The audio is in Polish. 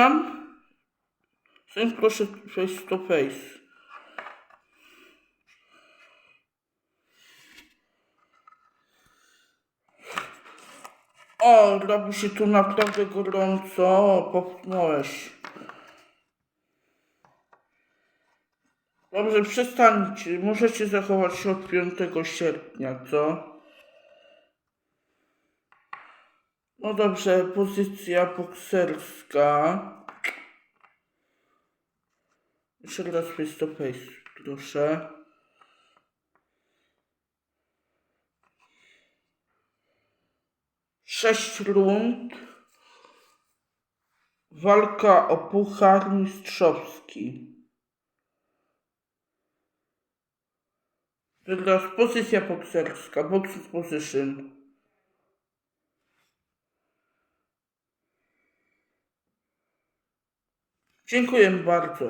Tam? Syn proszę face to face. O, robi się tu naprawdę gorąco. Popchnąłeś. Dobrze, przestańcie. Możecie zachować się od 5 sierpnia, co? No dobrze, pozycja bokserska. Jeszcze raz face to face, proszę. Sześć rund. Walka o puchar mistrzowski. Teraz pozycja bokserska, boxing position. Dziękuję bardzo.